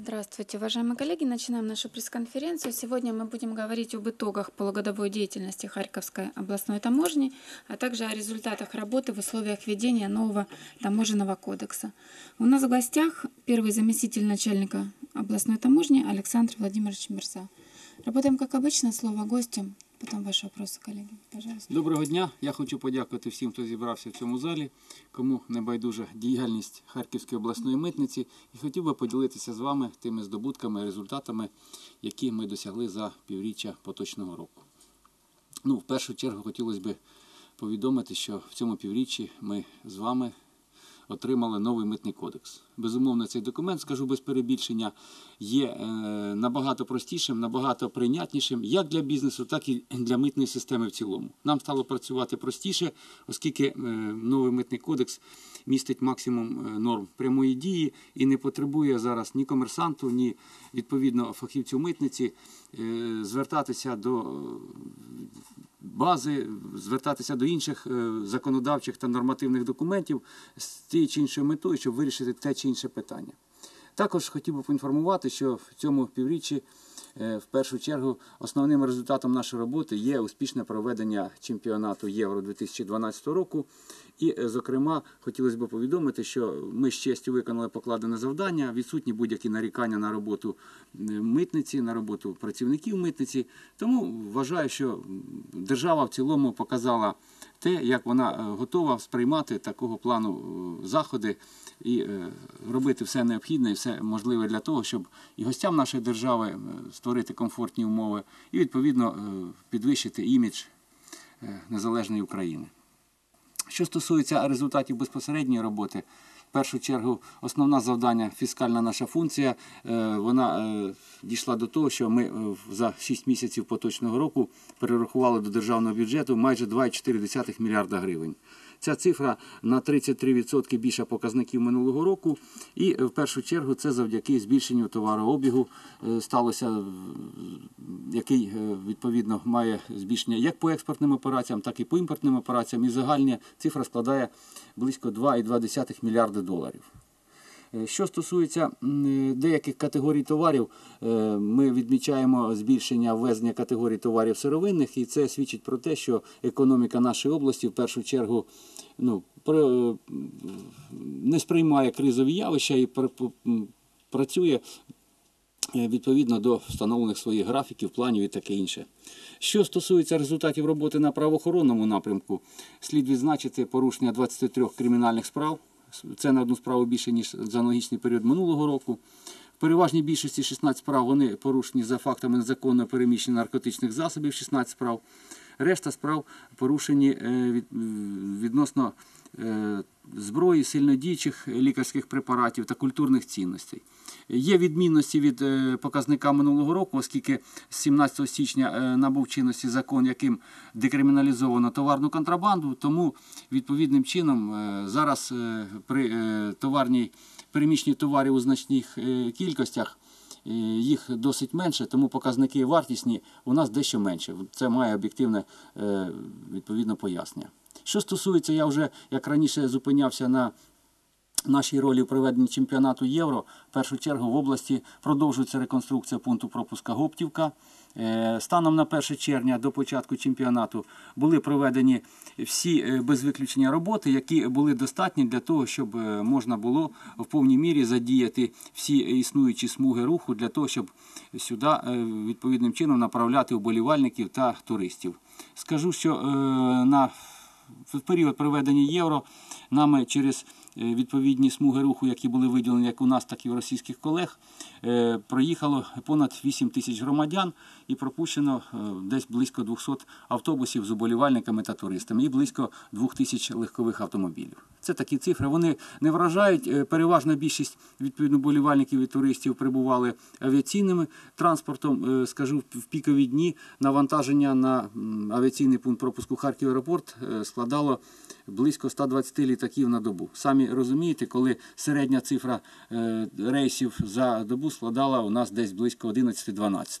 Здравствуйте, уважаемые коллеги. Начинаем нашу пресс-конференцию. Сегодня мы будем говорить об итогах полугодовой деятельности Харьковской областной таможни, а также о результатах работы в условиях введения нового таможенного кодекса. У нас в гостях первый заместитель начальника областной таможни Александр Владимирович Мерса. Работаем как обычно, слово гостям, потом ваши вопросы, коллеги. Пожалуйста. Доброго дня. Я хочу подякувати всім, хто зібрався в цьому залі, кому не байдужа діяльність Харківської обласної митниці, і хотів би поділитися з вами тими здобутками, результатами, які ми досягли за півріччя поточного року. Ну, в першу чергу хотілося б повідомити, що в цьому півріччі ми з вами отримали новий митний кодекс. Безумовно, цей документ, скажу без перебільшення, є е, набагато простішим, набагато прийнятнішим як для бізнесу, так і для митної системи в цілому. Нам стало працювати простіше, оскільки е, новий митний кодекс містить максимум е, норм прямої дії і не потребує зараз ні комерсанту, ні відповідно фахівцю митниці звертатися до е, бази, звертатися до інших е, законодавчих та нормативних документів з тією чи іншою метою, щоб вирішити те чи інше питання. Також хотів би поінформувати, що в цьому півріччі, е, в першу чергу, основним результатом нашої роботи є успішне проведення чемпіонату Євро 2012 року. І, е, зокрема, хотілося б повідомити, що ми з честю виконали покладене завдання, відсутні будь-які нарікання на роботу е, митниці, на роботу працівників митниці. Тому вважаю, що держава в цілому показала те, як вона е, готова сприймати такого плану заходи і робити все необхідне і все можливе для того, щоб і гостям нашої держави створити комфортні умови і відповідно підвищити імідж незалежної України. Що стосується результатів безпосередньої роботи, в першу чергу основне завдання, фіскальна наша функція, е, вона е, дійшла до того, що ми е, за 6 місяців поточного року перерахували до державного бюджету майже 2,4 мільярда гривень. Ця цифра на 33% більша показників минулого року, і е, в першу чергу це завдяки збільшенню товарообігу е, сталося, е, який відповідно має збільшення як по експортним операціям, так і по імпортним операціям. І загальна цифра складає близько 2,2 мільярди доларів. Е, Що стосується е, деяких категорій товарів, е, ми відмічаємо збільшення ввезення категорій товарів сировинних, і це свідчить про те, що економіка нашої області в першу чергу ну, не сприймає кризові явища і працює відповідно до встановлених своїх графіків, планів і таке інше. Що стосується результатів роботи на правоохоронному напрямку, слід відзначити порушення 23 кримінальних справ. Це на одну справу більше, ніж за аналогічний період минулого року. В переважній більшості 16 справ вони порушені за фактами незаконного переміщення наркотичних засобів, 16 справ. Решта справ порушені е, відносно зброї, сильнодіючих лікарських препаратів та культурних цінностей. Є відмінності від е, показника минулого року, оскільки з 17 січня е, набув чинності закон, яким декриміналізовано товарну контрабанду, тому відповідним чином е, зараз е, при е, товарній переміщенні товарів у значних е, кількостях е, їх досить менше, тому показники вартісні у нас дещо менше. Це має об'єктивне е, відповідно пояснення. Що стосується, я вже як раніше зупинявся на нашій ролі в проведенні чемпіонату Євро. В першу чергу в області продовжується реконструкція пункту пропуска Гоптівка. Е, Станом на 1 червня до початку чемпіонату були проведені всі е, без виключення роботи, які були достатні для того, щоб е, можна було в повній мірі задіяти всі існуючі смуги руху для того, щоб сюди відповідним чином направляти вболівальників та туристів. Скажу, що на в період проведення євро нами через е, відповідні смуги руху, які були виділені як у нас, так і у російських колег, е, проїхало понад 8 тисяч громадян і пропущено е, десь близько 200 автобусів з уболівальниками та туристами і близько 2 тисяч легкових автомобілів. Це такі цифри. Вони не вражають. Е, Переважна більшість відповідно болівальників і туристів прибували авіаційним транспортом. Е, Скажу в пікові дні навантаження на авіаційний пункт пропуску Харків аеропорт е, складало близько 120 літаків на добу. Самі розумієте, коли середня цифра рейсів за добу складала у нас десь близько 11-12.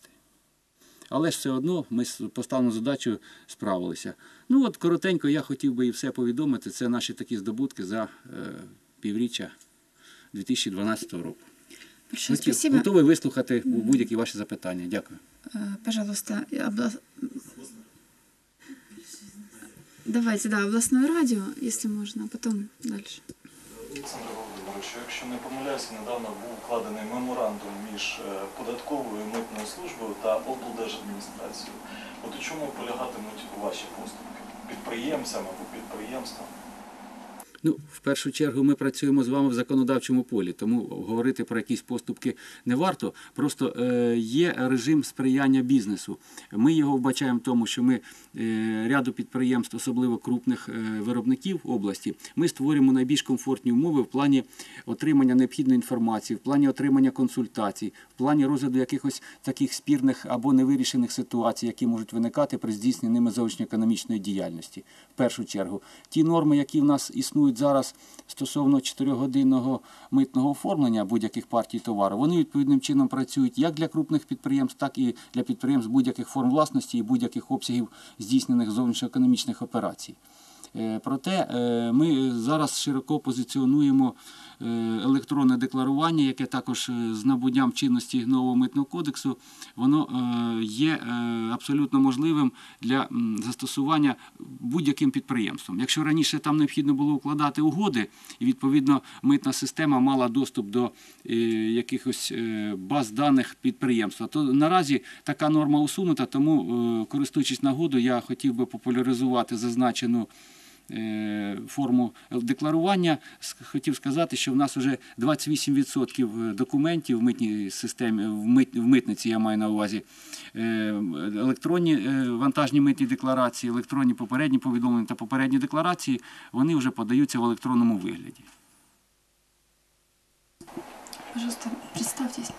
Але ж все одно ми з поставленою задачею справилися. Ну от коротенько я хотів би і все повідомити. Це наші такі здобутки за е, півріччя 2012 року. Большое Готів- спасибо. Готовий вислухати будь-які ваші запитання. Дякую. Э, Пожалуйста, обла- Давайте, да, областное радио, если можно, а потом дальше. Олександр Володимирович, якщо не помиляюся, недавно був укладений меморандум між е, податковою митною службою та облдержадміністрацією. От у чому полягатимуть ваші поступки? Підприємцями або підприємствам? Ну, в першу чергу, ми працюємо з вами в законодавчому полі, тому говорити про якісь поступки не варто. Просто е, є режим сприяння бізнесу. Ми його вбачаємо в тому, що ми е, ряду підприємств, особливо крупних е, виробників області, ми створюємо найбільш комфортні умови в плані отримання необхідної інформації, в плані отримання консультацій, в плані розгляду якихось таких спірних або невирішених ситуацій, які можуть виникати при здійсненні ними зовнішньоекономічної діяльності. В першу чергу, ті норми, які в нас існують зараз стосовно 4-годинного митного оформлення будь-яких партій товару, вони відповідним чином працюють як для крупних підприємств, так і для підприємств будь-яких форм власності і будь-яких обсягів здійснених зовнішньоекономічних операцій. Е, Проте е, ми зараз широко позиціонуємо е, електронне декларування, яке також з набуттям чинності нового митного кодексу, воно є абсолютно можливим для застосування будь-яким підприємством. Якщо раніше там необхідно було укладати угоди, і відповідно митна система мала доступ до е, якихось е, баз даних підприємства, то наразі така норма усунута, тому, е, користуючись нагодою, я хотів би популяризувати зазначену форму декларування. Хотів сказати, що в нас вже 28% документів в митній системі, в, мит, в митниці я маю на увазі, е, електронні е, вантажні митні декларації, електронні попередні повідомлення та попередні декларації, вони вже подаються в електронному вигляді. Пожалуйста, представьтесь.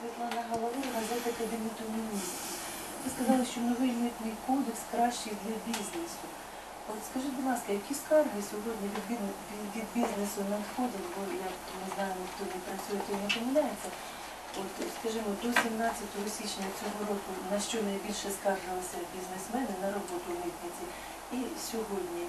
Світлана Головин, газета Кабінету міністрів. Ви сказали, що новий митний кодекс кращий для бізнесу. От скажіть, будь ласка, які скарги сьогодні від, від- від бізнесу надходять, бо як ми знаємо, хто не працює, той не помиляється. От, скажімо, до 17 січня цього року на що найбільше скаржилися бізнесмени на роботу в митниці, і сьогодні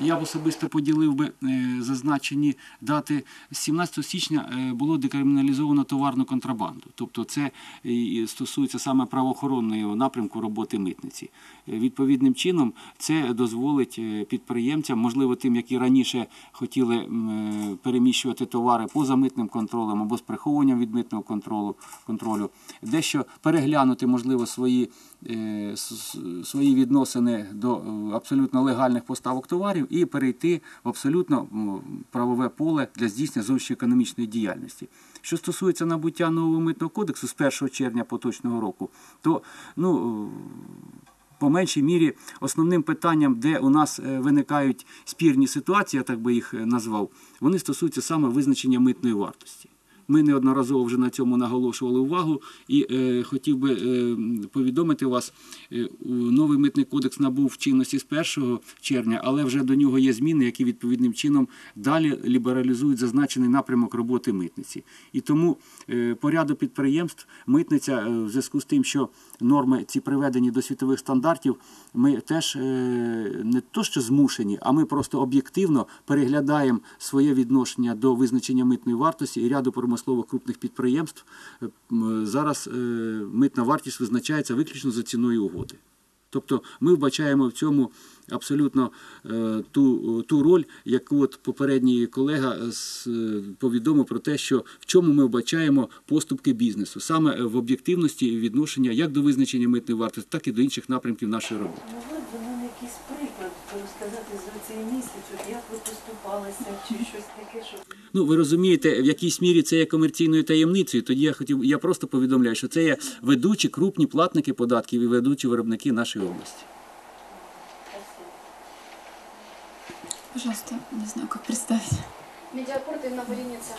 Я б особисто поділив би е, зазначені дати. 17 січня е, було декриміналізовано товарну контрабанду. Тобто це е, стосується саме правоохоронного напрямку роботи митниці. Відповідним чином це дозволить підприємцям, можливо, тим, які раніше хотіли переміщувати товари поза митним контролем або з приховуванням від митного контролю, дещо переглянути, можливо, свої, відносини до абсолютно легальних поставок товарів і перейти в абсолютно правове поле для здійснення зовнішньоекономічної діяльності. Що стосується набуття нового митного кодексу з 1 червня поточного року, то ну. е, по меншій мірі основним питанням, де у нас е, виникають спірні ситуації, я так би їх е, назвав, вони стосуються саме визначення митної вартості. Ми неодноразово вже на цьому наголошували увагу і е, хотів би е, повідомити вас, е, новий митний кодекс набув чинності з 1 червня, але вже до нього є зміни, які відповідним чином далі лібералізують зазначений напрямок роботи митниці. І тому е, по ряду підприємств митниця е, в зв'язку з тим, що норми ці приведені до світових стандартів, ми теж е, не то що змушені, а ми просто об'єктивно переглядаємо своє відношення до визначення митної вартості і ряду промислових крупних підприємств. Е, Зараз е, митна вартість визначається виключно за ціною угоди. Тобто ми вбачаємо в цьому абсолютно е, ту, ту роль, яку от попередній колега повідомив про те, що в чому ми вбачаємо поступки бізнесу, саме в об'єктивності відношення як до визначення митної вартості, так і до інших напрямків нашої роботи. ви якийсь приклад розказати за цей місяць, як ви поступалися, чи щось таке, щоб Ну, ви розумієте, в якійсь мірі це є комерційною таємницею. Тоді я хотів, я просто повідомляю, що це є ведучі крупні платники податків і ведучі виробники нашої області. Пожалуйста, не знаю, как представить. Медиапорт Инна Буреница.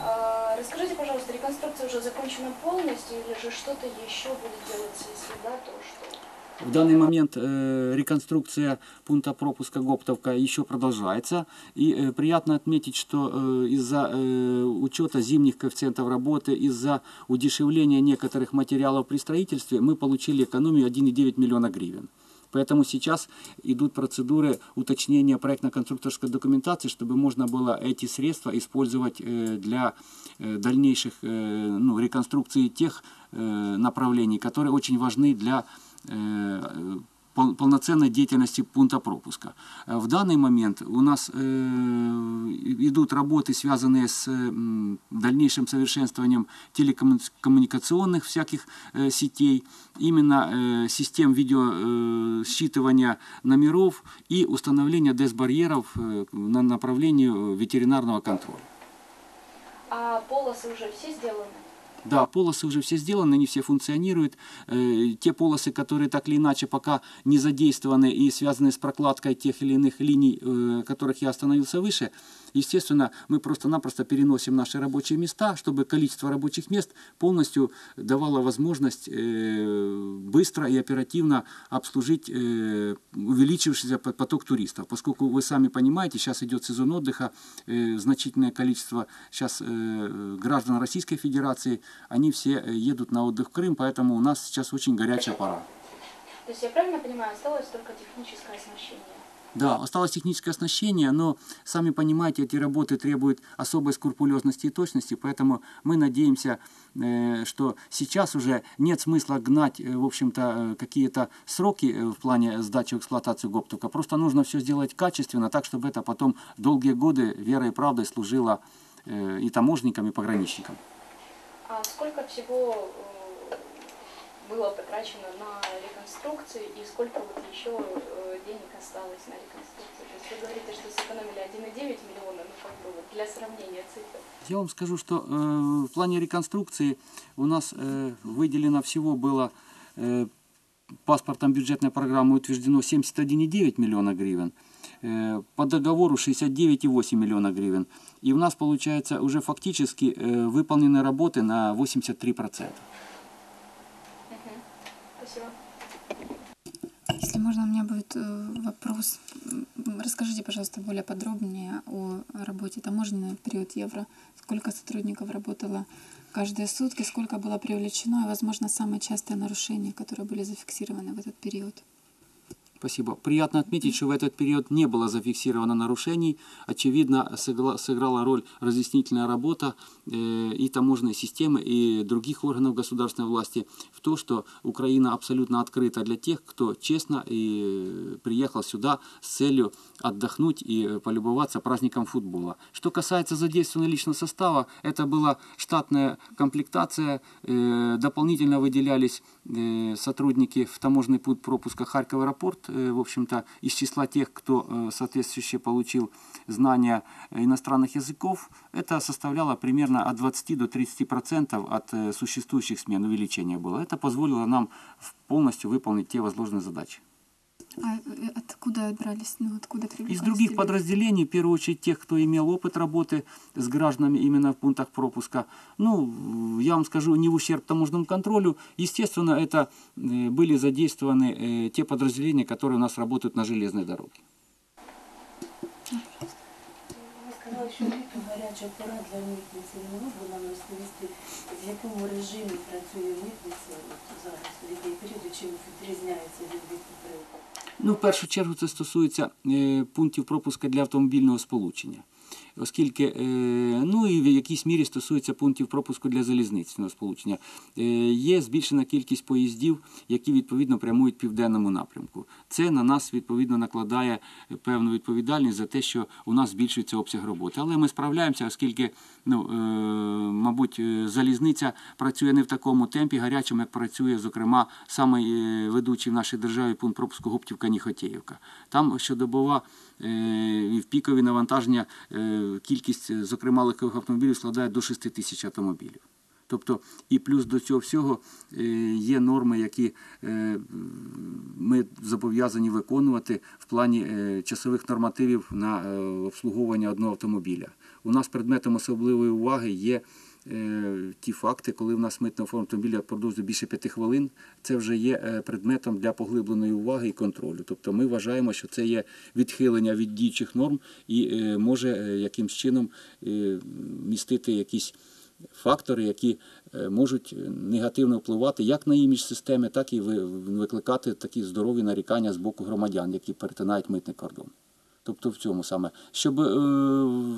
А, Расскажите, пожалуйста, реконструкция уже закончена полностью или же что-то еще будет делаться? Если да, то что? В данный момент э, реконструкция пункта пропуска Гоптовка еще продолжается. И э, приятно отметить, что э, из-за э, учета зимних коэффициентов работы, из-за удешевления некоторых материалов при строительстве мы получили экономию 1,9 миллиона гривен. Поэтому сейчас идут процедуры уточнения проектно-конструкторской документации, чтобы можно было эти средства использовать э, для э, дальнейших э, ну, реконструкции тех направлений, которые очень важны для полноценной деятельности пункта пропуска. Э, В данный момент у нас э, идут работы, связанные с дальнейшим совершенствованием телекоммуникационных всяких э, сетей, именно э, систем видеосчитывания считывания номеров и установления дезбарьеров э, на направлении э, ветеринарного контроля. А полосы уже все сделаны? Да, полосы уже все сделаны, они все функционируют. Э, Те полосы, которые так или иначе пока не задействованы и связаны с прокладкой тех или иных линий, э, которых я остановился выше, естественно, мы просто-напросто переносим наши рабочие места, чтобы количество рабочих мест полностью давало возможность э, быстро и оперативно обслужить э, увеличившийся по- поток туристов. Поскольку вы сами понимаете, сейчас идет сезон отдыха, э, значительное количество сейчас граждан Российской Федерации, они все едут на отдых в Крым, поэтому у нас сейчас очень горячая пора. То есть я правильно понимаю, осталось только техническое оснащение? Да, осталось техническое оснащение, но, сами понимаете, эти работы требуют особой скрупулезности и точности, поэтому мы надеемся, э, что сейчас уже нет смысла гнать, э, в общем-то, э, какие-то сроки в плане сдачи в эксплуатацию ГОПТУКа. Просто нужно все сделать качественно, так, чтобы это потом долгие годы верой и правдой служило и таможникам, и пограничникам. А сколько всего было потрачено на реконструкцию и сколько вот еще э, денег осталось на реконструкцию? То есть вы говорите, что сэкономили 1,9 миллиона, ну как бы вот для сравнения цифр. Я вам скажу, что э, в плане реконструкции у нас э, выделено всего было э, паспортом бюджетной программы утверждено 71,9 миллиона гривен, э, по договору 69,8 миллиона гривен. И у нас получается уже фактически э, выполнены работы на 83%. Спасибо. Если можно, у меня будет э, вопрос. Расскажите, пожалуйста, более подробнее о работе таможенной в период евро. Сколько сотрудников работало каждые сутки, сколько было привлечено, и, возможно, самые частые нарушения, которые были зафиксированы в этот период. Спасибо. Приятно отметить, что в этот период не было зафиксировано нарушений. Очевидно, сыграла роль разъяснительная работа э, и таможенной системы, и других органов государственной власти в то, что Украина абсолютно открыта для тех, кто честно и э, приехал сюда с целью отдохнуть и э, полюбоваться праздником футбола. Что касается задействования личного состава, это была штатная комплектация, дополнительно выделялись сотрудники в таможенный пункт пропуска Харьков аэропорт, в общем-то, из числа тех, кто э, соответствующе получил знания э, иностранных языков, это составляло примерно от 20 до 30 процентов от э, существующих смен, увеличение было. Это позволило нам полностью выполнить те возложенные задачи. А э, откуда брались, ну, откуда Из привлекались других люди? подразделений, в первую очередь тех, кто имел опыт работы с гражданами именно в пунктах пропуска, ну, я вам скажу, не в ущерб таможенному контролю, естественно, это э, были задействованы э, те подразделения, которые у нас работают на железной дороге. Ви сказали, що літо гаряча пора для митниці. Не можна нам розповісти, в якому режимі працює митниця от зараз, в який період, і чим відрізняється від відповідь? Ну, в першу чергу це стосується е, пунктів пропуска для автомобільного сполучення. Оскільки, е, ну і в якійсь мірі стосується пунктів пропуску для залізничного сполучення. Е, є збільшена кількість поїздів, які відповідно прямують південному напрямку. Це на нас відповідно накладає певну відповідальність за те, що у нас збільшується обсяг роботи. Але ми справляємося, оскільки, ну, е, мабуть, залізниця працює не в такому темпі гарячому, як працює, зокрема, саме ведучий в нашій державі пункт пропуску Гоптівка Ніхотєївка. Там щодобова і в пікові навантаження кількість, зокрема, легкових автомобілів складає до 6 тисяч автомобілів. Тобто, і плюс до цього всього е, є норми, які е, ми зобов'язані виконувати в плані е, часових нормативів на обслуговування одного автомобіля. У нас предметом особливої уваги є ті факти, коли в нас митна форма автомобіля продовжує більше п'яти хвилин, це вже є е, предметом для поглибленої уваги і контролю. Тобто ми вважаємо, що це є відхилення від діючих норм і е, може е, якимсь чином е, містити якісь фактори, які е, можуть негативно впливати як на імідж системи, так і ви- викликати такі здорові нарікання з боку громадян, які перетинають митний кордон. Тобто в цьому саме, щоб е,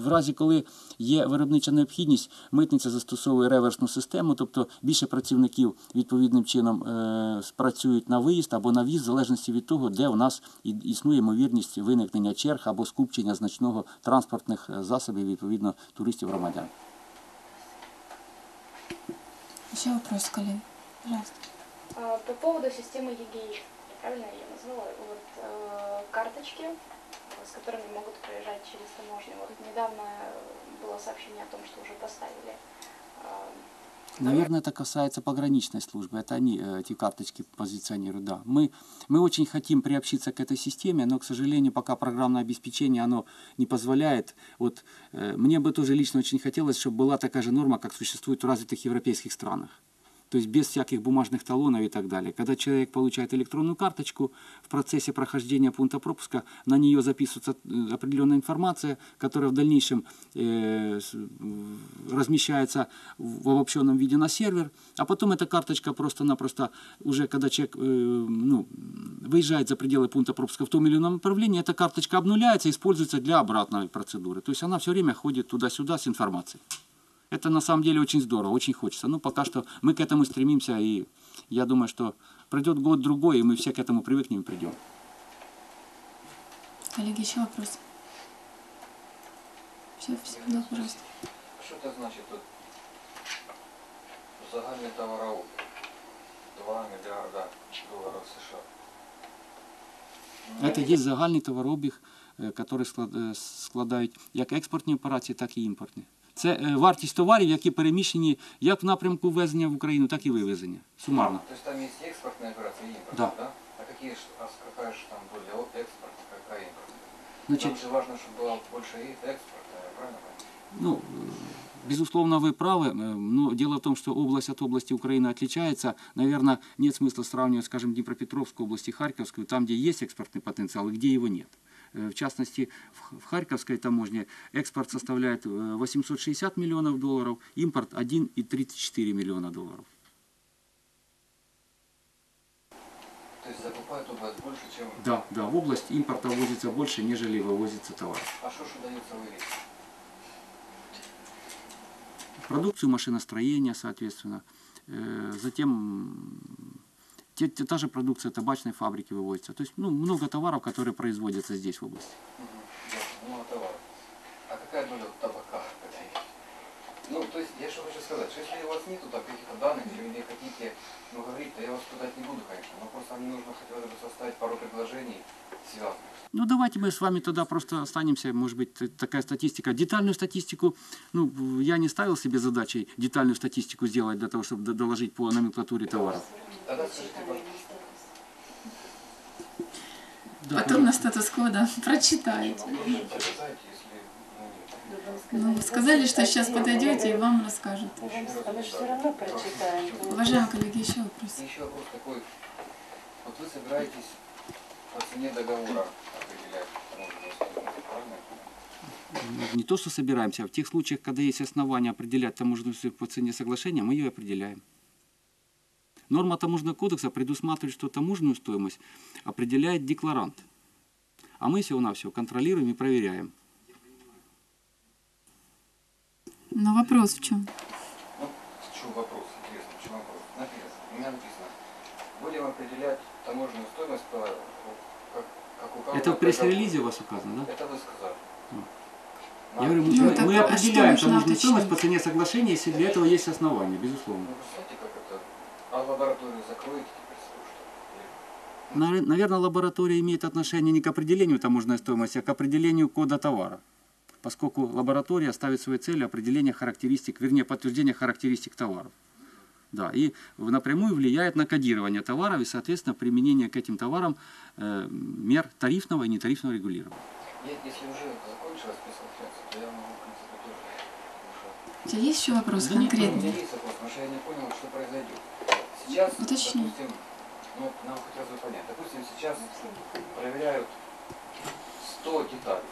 в разі, коли є виробнича необхідність, митниця застосовує реверсну систему, тобто більше працівників відповідним чином е, спрацюють на виїзд або на в'їзд, в залежності від того, де у нас і- існує ймовірність виникнення черг або скупчення значного транспортних е, засобів, відповідно, туристів громадян. Еще вопрос, коллеги? Пожалуйста. По поводу системы ЕГИ, правильно я назвала, вот э, карточки, с которыми могут проезжать через таможню. Вот недавно было сообщение о том, что уже поставили. а, Наверное, это касается пограничной службы. Это они э, эти карточки позиционируют. Да. Мы, мы очень хотим приобщиться к этой системе, но, к сожалению, пока программное обеспечение оно не позволяет. Вот, э, мне бы тоже лично очень хотелось, чтобы была такая же норма, как существует в развитых европейских странах. То есть без всяких бумажных талонов и так далее. Когда человек получает электронную карточку, в процессе прохождения пункта пропуска на нее записывается э, определенная информация, которая в дальнейшем э, размещается в обобщенном виде на сервер, а потом эта карточка просто-напросто, уже когда человек э, ну, выезжает за пределы пункта пропуска в том или ином направлении, эта карточка обнуляется и используется для обратной процедуры. То есть она все время ходит туда-сюда с информацией. Это на самом деле очень здорово, очень хочется. Но пока что мы к этому стремимся, и я думаю, что пройдет год-другой, и мы все к этому привыкнем и придем. Коллеги, еще вопрос? Все, все, да, пожалуйста. Що це значить тут? Загальний товарообіг 2 мільярда доларів США. Это есть загальний товарообіг, е, який склад- е, складають як експортні операції, так і імпортні. Це е, вартість товарів, які переміщені як в напрямку ввезення в Україну, так і вивезення. Сумарно. То есть там есть экспортные операции и импортные, Да. да? А какие ж, а с- какая же там доля от экспорта, какая импортная? Значить, Нам же важно, чтобы была больше и экспорта, я правильно понимаю? Ну, э, безусловно, вы правы, э, но дело в том, что область от области Украины отличается. Наверное, нет смысла сравнивать, скажем, Днепропетровскую область и Харьковскую, там, где есть экспортный потенциал и где его нет. Э, В частности, в Харьковской таможне экспорт составляет э, 860 миллионов долларов, импорт 1,34 миллиона долларов. То есть закупают область больше, чем... Да, да, в область импорта ввозится больше, нежели вывозится товар. А что ж удается вывести? продукцию машиностроения, соответственно. Э, Затем те- те- та же продукция табачной фабрики выводится. То есть ну, много товаров, которые производятся здесь в области. Мгм, ясно. Ну, а товар. А какая доля табака в этой? Ну, То есть, я что хочу сказать, что если у вас нету там каких-то данных, или вы не хотите ну, говорить, то я вас пытать не буду, конечно, но просто мне нужно хотелось бы составить пару предложений связанных. Ну давайте мы с вами тогда просто останемся, может быть, такая статистика. Детальную статистику, ну, я не ставил себе задачей детальную статистику сделать для того, чтобы доложить по номенклатуре товаров. Тогда скажите, пожалуйста, Да, Потом на статус-кво, да, прочитаете. ну, если ну. Ну, сказали, что сейчас подойдете и вам расскажут. А мы же все равно прочитаем. Уважаемые коллеги, еще вопрос. Еще вопрос такой. Вот вы собираетесь по цене договора определять понимаю? Не то, что собираемся, а в тех случаях, когда есть основания определять таможенную по цене соглашения, мы ее определяем. Норма таможенного кодекса предусматривает, что таможенную стоимость определяет декларант. А мы всего-навсего контролируем и проверяем. Но вопрос в чем? Ну, в чем вопрос, интересно, в чем вопрос? Написано, у меня написано, будем определять таможенную стоимость по, как, как указано Это в договору». пресс-релизе у вас указано, да? Это вы сказали. Ну. Я говорю, мы, Ну, мы- так мы а определяем нужно таможенную стоимость по цене соглашения, если для этого есть основания, безусловно. Ну, представьте, как это. А лабораторию закроете теперь что Наверное, лаборатория имеет отношение не к определению таможенной стоимости, а к определению кода товара. Поскольку лаборатория ставит своей целью определение характеристик, вернее, подтверждение характеристик товаров. Да, и напрямую влияет на кодирование товаров и, соответственно, применение к этим товарам э, мер тарифного и нетарифного регулирования. Если уже закончилась пресс-конференция, то я могу, в принципе, тоже. потому что- У тебя есть еще вопрос Да нет, конкретный? есть вопрос, потому что я не понял, что произойдет. Сейчас, Уточни. допустим, ну, нам хотелось бы понять, допустим, сейчас проверяют 100 деталей,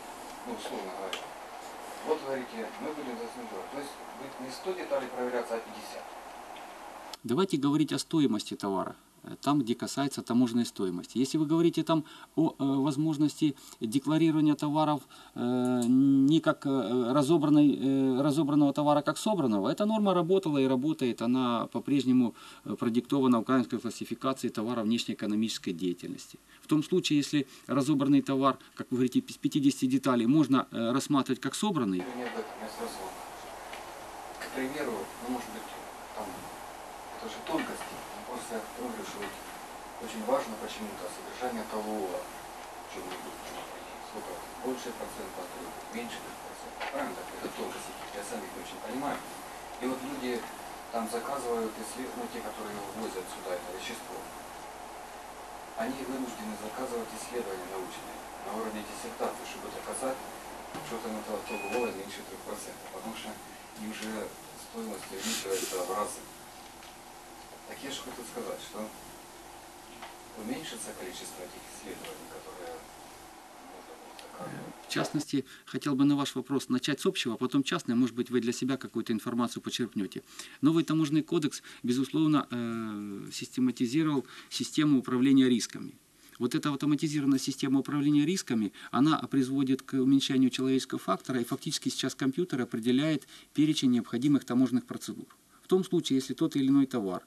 ну, условно говоря. Вот говорите, мы будем за То есть будет не 100 деталей проверяться, а 50. Давайте говорить о стоимости товара, там, где касается таможенной стоимости. Если вы говорите там о э, возможности декларирования товаров э, не как э, разобранной, разобранного товара, как собранного, эта норма работала и работает, она по-прежнему продиктована украинской классификацией товара внешнеэкономической деятельности. В том случае, если разобранный товар, как вы говорите, из 50 деталей, можно рассматривать как собранный, К примеру, ну, может быть, там, это же тонкости. Я говорю, что очень важно почему-то содержание того, чего-нибудь, сколько больше процента, а то меньше процента. Правильно? Это тонкости, я сам их не очень понимаю. И вот люди там заказывают, если, ну, те, которые возят сюда это вещество, они вынуждены заказывать исследования научные на уровне диссертации, чтобы доказать, что там этого толкового меньше 3%, потому что им же стоимость увеличивается в разы. Так я же хочу сказать, что уменьшится количество этих исследований, которые. В частности, хотел бы на ваш вопрос начать с общего, а потом частное, может быть, вы для себя какую-то информацию почерпнете. Новый таможенный кодекс, безусловно, э, систематизировал систему управления рисками. Вот эта автоматизированная система управления рисками, она производит к уменьшению человеческого фактора, и фактически сейчас компьютер определяет перечень необходимых таможенных процедур. В том случае, если тот или иной товар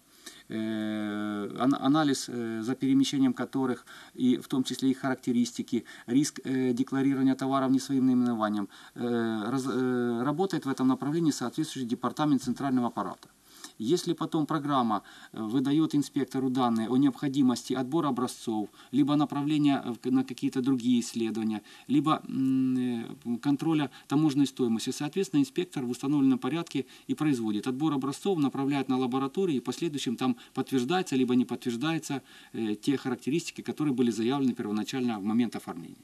анализ, э, за перемещением которых, и в том числе их характеристики, риск э, декларирования товаров не своим наименованием, э, э, работает в этом направлении соответствующий департамент центрального аппарата. Если потом программа э, выдает инспектору данные о необходимости отбора образцов, либо направления на какие-то другие исследования, либо э, контроля таможенной стоимости, соответственно, инспектор в установленном порядке и производит отбор образцов, направляет на лабораторию, и в последующем там подтверждается, либо не подтверждается э, те характеристики, которые были заявлены первоначально в момент оформления.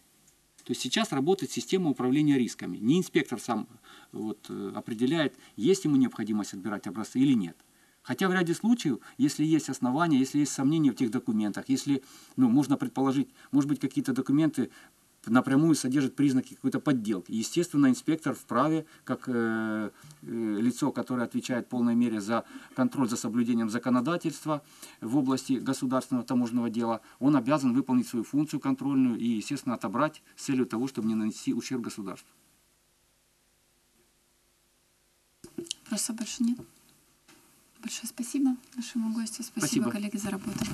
То есть сейчас работает система управления рисками. Не инспектор сам вот, определяет, есть ему необходимость отбирать образцы или нет. Хотя в ряде случаев, если есть основания, если есть сомнения в тех документах, если ну, можно предположить, может быть, какие-то документы напрямую содержат признаки какой-то подделки. Естественно, инспектор вправе, как э, э, лицо, которое отвечает в полной мере за контроль за соблюдением законодательства в области государственного таможенного дела, он обязан выполнить свою функцию контрольную и, естественно, отобрать с целью того, чтобы не нанести ущерб государству. Вопросов больше нет. Большое спасибо нашему гостю. Спасибо, Спасибо. коллеги, за работу.